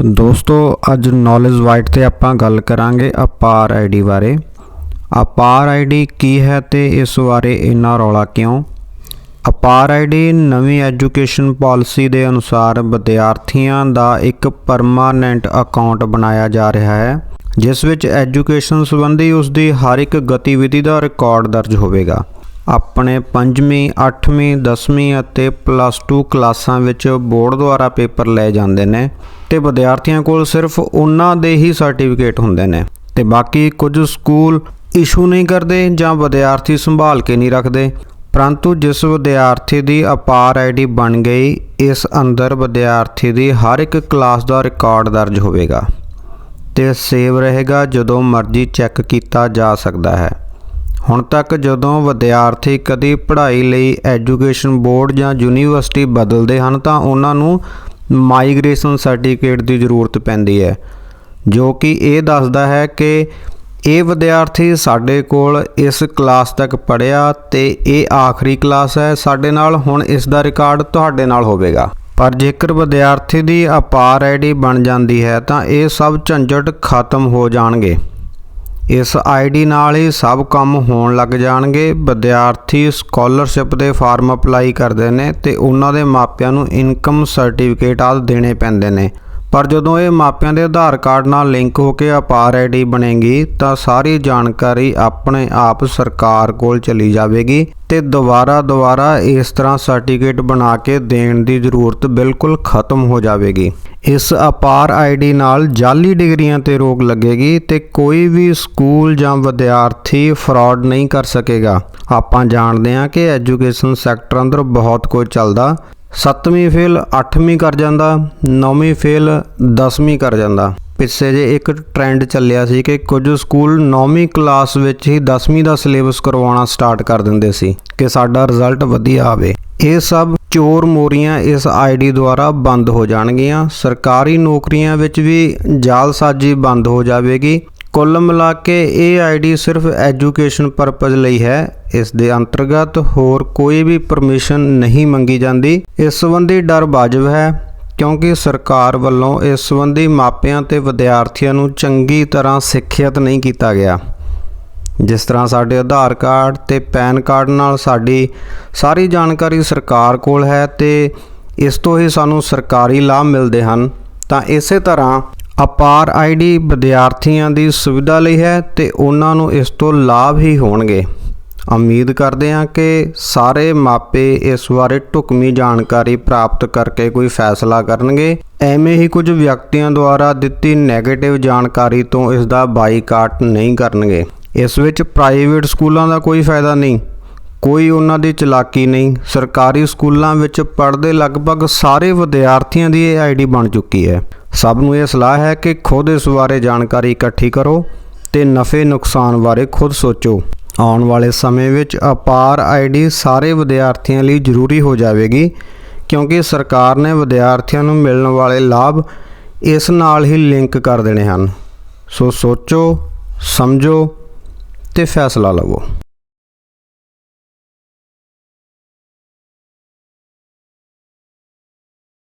ਦੋਸਤੋ, ਅੱਜ knowledge white ਤੇ ਆਪਾਂ ਗੱਲ ਕਰਾਂਗੇ ਅਪਾਰ ਆਈਡੀ ਬਾਰੇ। ਅਪਾਰ ਆਈਡੀ ਕੀ ਹੈ ਤੇ ਇਸ ਬਾਰੇ ਇੰਨਾ ਰੌਲਾ ਕਿਉਂ? ਅਪਾਰ ਆਈਡੀ ਨਵੀਂ ਐਜੂਕੇਸ਼ਨ ਪਾਲਿਸੀ ਦੇ ਅਨੁਸਾਰ ਵਿਦਿਆਰਥੀਆਂ ਦਾ ਇੱਕ ਪਰਮਾਨੈਂਟ ਅਕਾਊਂਟ ਬਣਾਇਆ ਜਾ ਰਿਹਾ ਹੈ, ਜਿਸ ਵਿੱਚ ਐਜੂਕੇਸ਼ਨ ਸੰਬੰਧੀ ਉਸ ਦੀ ਹਰ ਇੱਕ ਗਤੀਵਿਧੀ ਦਾ ਰਿਕਾਰਡ ਦਰਜ ਹੋਵੇਗਾ। ਆਪਣੇ 5ਵੀਂ 8ਵੀਂ 10ਵੀਂ ਅਤੇ ਪਲੱਸ 2 ਕਲਾਸਾਂ ਵਿੱਚ ਬੋਰਡ ਦੁਆਰਾ ਪੇਪਰ ਲਏ ਜਾਂਦੇ ਨੇ ਤੇ ਵਿਦਿਆਰਥੀਆਂ ਕੋਲ ਸਿਰਫ ਉਹਨਾਂ ਦੇ ਹੀ ਸਰਟੀਫਿਕੇਟ ਹੁੰਦੇ ਨੇ ਤੇ ਬਾਕੀ ਕੁਝ ਸਕੂਲ ਇਸ਼ੂ ਨਹੀਂ ਕਰਦੇ ਜਾਂ ਵਿਦਿਆਰਥੀ ਸੰਭਾਲ ਕੇ ਨਹੀਂ ਰੱਖਦੇ। ਪਰੰਤੂ ਜਿਸ ਵਿਦਿਆਰਥੀ ਦੀ ਅਪਾਰ ਆਈਡੀ ਬਣ ਗਈ, ਇਸ ਅੰਦਰ ਵਿਦਿਆਰਥੀ ਦੀ ਹਰ ਇੱਕ ਕਲਾਸ ਦਾ ਰਿਕਾਰਡ ਦਰਜ ਹੋਵੇਗਾ ਤੇ ਸੇਵ ਰਹੇਗਾ ਜਦੋਂ ਮਰਜ਼ੀ ਚੈੱਕ ਕੀਤਾ ਜਾ ਸਕਦਾ ਹੈ। ਹੁਣ ਤੱਕ ਜਦੋਂ ਵਿਦਿਆਰਥੀ ਕਦੀ ਪੜ੍ਹਾਈ ਲਈ ਐਜੂਕੇਸ਼ਨ ਬੋਰਡ ਜਾਂ ਯੂਨੀਵਰਸਿਟੀ ਬਦਲਦੇ ਹਨ ਤਾਂ ਉਹਨਾਂ ਨੂੰ ਮਾਈਗ੍ਰੇਸ਼ਨ ਸਰਟੀਫਿਕੇਟ ਦੀ ਜ਼ਰੂਰਤ ਪੈਂਦੀ ਹੈ, ਜੋ ਕਿ ਇਹ ਦੱਸਦਾ ਹੈ ਕਿ ਇਹ ਵਿਦਿਆਰਥੀ ਸਾਡੇ ਕੋਲ ਇਸ ਕਲਾਸ ਤੱਕ ਪੜ੍ਹਿਆ ਤੇ ਇਹ ਆਖਰੀ ਕਲਾਸ ਹੈ, ਸਾਡੇ ਨਾਲ ਹੁਣ ਇਸ ਦਾ ਰਿਕਾਰਡ ਤੁਹਾਡੇ ਨਾਲ ਹੋਵੇਗਾ। ਪਰ ਜੇਕਰ ਵਿਦਿਆਰਥੀ ਦੀ ਅਪਾਰ ਆਈਡੀ ਬਣ ਜਾਂਦੀ ਹੈ ਤਾਂ ਇਹ ਸਭ ਝੰਜਟ ਖਤਮ ਹੋ ਜਾਣਗੇ। ਇਸ ਆਈਡੀ ਨਾਲ ਹੀ ਸਭ ਕੰਮ ਹੋਣ ਲੱਗ ਜਾਣਗੇ। ਵਿਦਿਆਰਥੀ ਸਕਾਲਰਸ਼ਿਪ ਦੇ ਫਾਰਮ ਅਪਲਾਈ ਕਰਦੇ ਨੇ ਤੇ ਉਹਨਾਂ ਦੇ ਮਾਪਿਆਂ ਨੂੰ ਇਨਕਮ ਸਰਟੀਫਿਕੇਟ ਆਦ ਦੇਣੇ ਪੈਂਦੇ ਨੇ। ਪਰ ਜਦੋਂ ਇਹ ਮਾਪਿਆਂ ਦੇ ਆਧਾਰ ਕਾਰਡ ਨਾਲ ਲਿੰਕ ਹੋ ਕੇ ਅਪਾਰ ਆਈਡੀ ਬਣੇਗੀ, ਤਾਂ ਸਾਰੀ ਜਾਣਕਾਰੀ ਆਪਣੇ ਆਪ ਸਰਕਾਰ ਕੋਲ ਚਲੀ ਜਾਵੇਗੀ ਤੇ ਦੁਬਾਰਾ ਦੁਬਾਰਾ ਇਸ ਤਰ੍ਹਾਂ ਸਰਟੀਫਿਕੇਟ ਬਣਾ ਕੇ ਦੇਣ ਦੀ ਜ਼ਰੂਰਤ ਬਿਲਕੁਲ ਖਤਮ ਹੋ ਜਾਵੇਗੀ। ਇਸ ਅਪਾਰ ਆਈਡੀ ਨਾਲ ਜਾਲੀ ਡਿਗਰੀਆਂ ਤੇ ਰੋਕ ਲੱਗੇਗੀ ਤੇ ਕੋਈ ਵੀ ਸਕੂਲ ਜਾਂ ਵਿਦਿਆਰਥੀ ਫਰਾਡ ਨਹੀਂ ਕਰ ਸਕੇਗਾ। ਆਪਾਂ ਜਾਣਦੇ ਹਾਂ ਕਿ ਐਜੂਕੇਸ਼ਨ ਸੈਕਟਰ ਅੰਦਰ ਬਹੁਤ ਕੁਝ ਚੱਲਦਾ। 7ਵੀਂ ਫੇਲ 8ਵੀਂ ਕਰ ਜਾਂਦਾ 9ਵੀਂ ਫੇਲ 10ਵੀਂ ਕਰ ਜਾਂਦਾ। ਪਿੱਛੇ ਜੇ ਇੱਕ ਟ੍ਰੈਂਡ ਚੱਲਿਆ ਸੀ ਕਿ ਕੁਝ ਸਕੂਲ 9ਵੀਂ ਕਲਾਸ ਵਿੱਚ ਹੀ 10ਵੀਂ ਦਾ ਸਿਲੇਬਸ ਕਰਵਾਉਣਾ ਸਟਾਰਟ ਕਰ ਦਿੰਦੇ ਸੀ ਕਿ ਸਾਡਾ ਰਿਜ਼ਲਟ ਵਧੀਆ ਆਵੇ। ਇਹ ਸਭ ਚੋਰ ਮੋਰੀਆਂ ਇਸ ਆਈਡੀ ਦੁਆਰਾ ਬੰਦ ਹੋ ਜਾਣਗੀਆਂ। ਸਰਕਾਰੀ ਨੌਕਰੀਆਂ ਵਿੱਚ ਵੀ ਜਾਲਸਾਜ਼ੀ ਬੰਦ ਹੋ ਜਾਵੇਗੀ। ਕੁੱਲ ਮਿਲਾ ਕੇ ਇਹ ਆਈਡੀ ਸਿਰਫ ਐਜੂਕੇਸ਼ਨ ਪਰਪਸ ਲਈ ਹੈ। ਇਸ ਦੇ ਅੰਤਰਗਤ ਹੋਰ ਕੋਈ ਵੀ ਪਰਮਿਸ਼ਨ ਨਹੀਂ ਮੰਗੀ ਜਾਂਦੀ। ਇਸ ਸੰਬੰਧੀ ਡਰ ਵਾਜਬ ਹੈ, ਕਿਉਂਕਿ ਸਰਕਾਰ ਵੱਲੋਂ ਇਸ ਸੰਬੰਧੀ ਮਾਪਿਆਂ ਤੇ ਵਿਦਿਆਰਥੀਆਂ ਨੂੰ ਚੰਗੀ ਤਰ੍ਹਾਂ ਸਿੱਖਿਅਤ ਨਹੀਂ ਕੀਤਾ ਗਿਆ। ਜਿਸ ਤਰ੍ਹਾਂ ਸਾਡੇ ਆਧਾਰ ਕਾਰਡ ਤੇ ਪੈਨ ਕਾਰਡ ਨਾਲ ਸਾਡੀ ਸਾਰੀ ਜਾਣਕਾਰੀ ਸਰਕਾਰ ਕੋਲ ਹੈ ਤੇ ਇਸ ਤੋਂ ਹੀ ਸਾਨੂੰ ਸਰਕਾਰੀ ਲਾਭ ਮਿਲਦੇ ਹਨ, ਤਾਂ ਇਸੇ ਤਰ੍ਹਾਂ ਅਪਾਰ ਆਈਡੀ ਵਿਦਿਆਰਥੀਆਂ ਦੀ ਸੁਵਿਧਾ ਲਈ ਹੈ ਤੇ ਉਹਨਾਂ ਨੂੰ ਇਸ ਤੋਂ ਲਾਭ ਹੀ ਹੋਣਗੇ। ਉਮੀਦ ਕਰਦੇ ਹਾਂ ਕਿ ਸਾਰੇ ਮਾਪੇ ਇਸ ਬਾਰੇ ਢੁਕਵੀਂ ਜਾਣਕਾਰੀ ਪ੍ਰਾਪਤ ਕਰਕੇ ਕੋਈ ਫੈਸਲਾ ਕਰਨਗੇ। ਐਵੇਂ ਹੀ ਕੁਝ ਵਿਅਕਤੀਆਂ ਦੁਆਰਾ ਦਿੱਤੀ 네ਗੇਟਿਵ ਜਾਣਕਾਰੀ ਤੋਂ ਇਸ ਦਾ ਬਾਈਕਾਟ ਨਹੀਂ ਕਰਨਗੇ। ਇਸ ਵਿੱਚ ਪ੍ਰਾਈਵੇਟ ਸਕੂਲਾਂ ਦਾ ਕੋਈ ਫਾਇਦਾ ਨਹੀਂ। ਕੋਈ ਉਹਨਾਂ ਦੀ ਚਲਾਕੀ ਨਹੀਂ। ਸਰਕਾਰੀ ਸਕੂਲਾਂ ਵਿੱਚ ਪੜ੍ਹਦੇ ਲਗਭਗ ਸਾਰੇ ਵਿਦਿਆਰਥੀਆਂ ਦੀ ਇਹ ਆਈਡੀ ਬਣ ਚੁੱਕੀ ਹੈ। ਸਭ ਨੂੰ ਇਹ ਸਲਾਹ ਹੈ ਕਿ ਖੁਦ ਇਸ ਬਾਰੇ ਜਾਣਕਾਰੀ ਇਕੱਠੀ ਕਰੋ ਤੇ ਨਫੇ ਨੁਕਸਾਨ ਬਾਰੇ ਖੁਦ ਸੋਚੋ। ਆਉਣ ਵਾਲੇ ਸਮੇਂ ਵਿੱਚ ਅਪਾਰ ਆਈਡੀ ਸਾਰੇ ਵਿਦਿਆਰਥੀਆਂ ਲਈ ਜ਼ਰੂਰੀ ਹੋ ਜਾਵੇਗੀ, ਕਿਉਂਕਿ ਸਰਕਾਰ ਨੇ ਵਿਦਿਆਰਥੀਆਂ ਨੂੰ ਮਿਲਣ ਵਾਲੇ ਲਾਭ ਇਸ ਨਾਲ ਹੀ ਲਿੰਕ ਕਰ ਦੇਣੇ ਹਨ। ਸੋ ਸੋਚੋ, ਸਮਝੋ ਤੇ ਫੈਸਲਾ ਲਵੋ